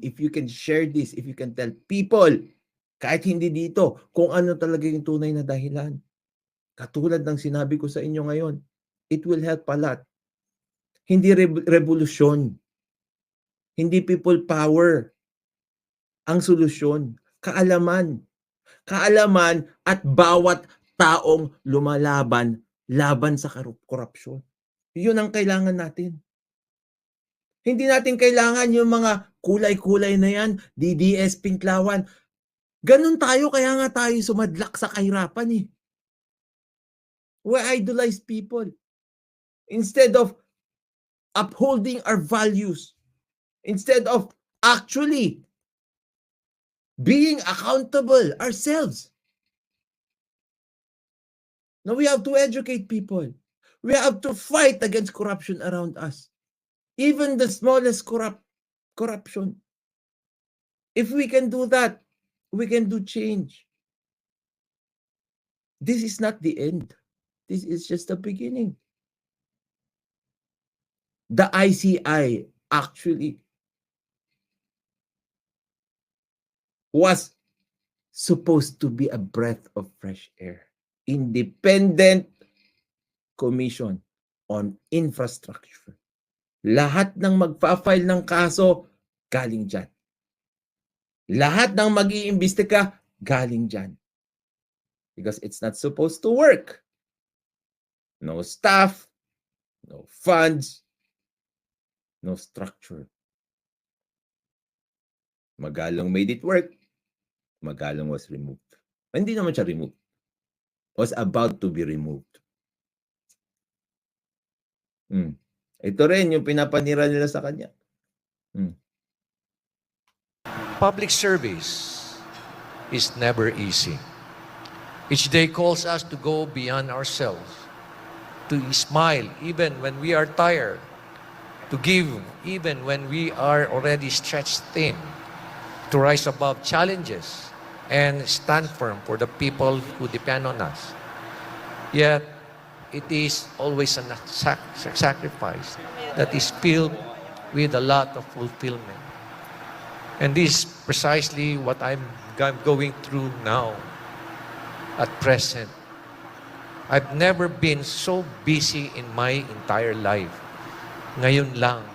if you can share this, if you can tell people, kahit hindi dito, kung ano talaga yung tunay na dahilan. Katulad ng sinabi ko sa inyo ngayon, it will help a lot. Hindi rev- revolusyon. Hindi people power. Ang solusyon, kaalaman. Kaalaman at bawat taong lumalaban laban sa korupsyon. Yun ang kailangan natin. Hindi natin kailangan yung mga kulay-kulay na yan, DDS, Pinklawan. Ganun tayo, kaya nga tayo sumadlak sa kahirapan eh. We idolize people. Instead of upholding our values, instead of actually being accountable ourselves. Now we have to educate people. We have to fight against corruption around us. Even the smallest corrupt corruption. If we can do that, we can do change. This is not the end. This is just the beginning. The ICI actually was supposed to be a breath of fresh air. Independent Commission on Infrastructure. Lahat ng magpa-file ng kaso, galing dyan. Lahat ng mag iimbestiga galing dyan. Because it's not supposed to work. No staff, no funds, no structure. Magalong made it work. Magalong was removed. Hindi naman siya removed. Was about to be removed. Hmm. Ito rin yung pinapanira nila sa kanya. Hmm. Public service is never easy. Each day calls us to go beyond ourselves, to smile even when we are tired, to give even when we are already stretched thin, to rise above challenges and stand firm for the people who depend on us. Yet, it is always a sac- sacrifice that is filled with a lot of fulfillment. And this is precisely what I'm, I'm going through now, at present. I've never been so busy in my entire life. Ngayon lang.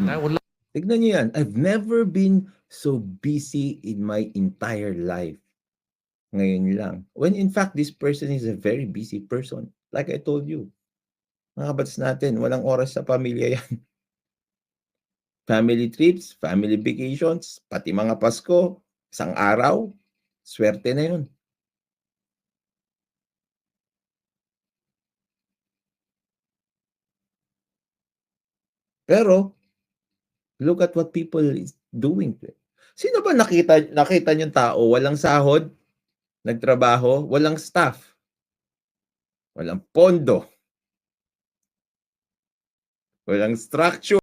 Hmm. Na wala Tignan niyo yan. I've never been so busy in my entire life. Ngayon lang. When in fact, this person is a very busy person. Like I told you. Mga kabats natin, walang oras sa pamilya yan. Family trips, family vacations, pati mga Pasko, isang araw, swerte na yun. Pero, look at what people is doing. Sino ba nakita nakita niyong tao walang sahod, nagtrabaho, walang staff, walang pondo, walang structure,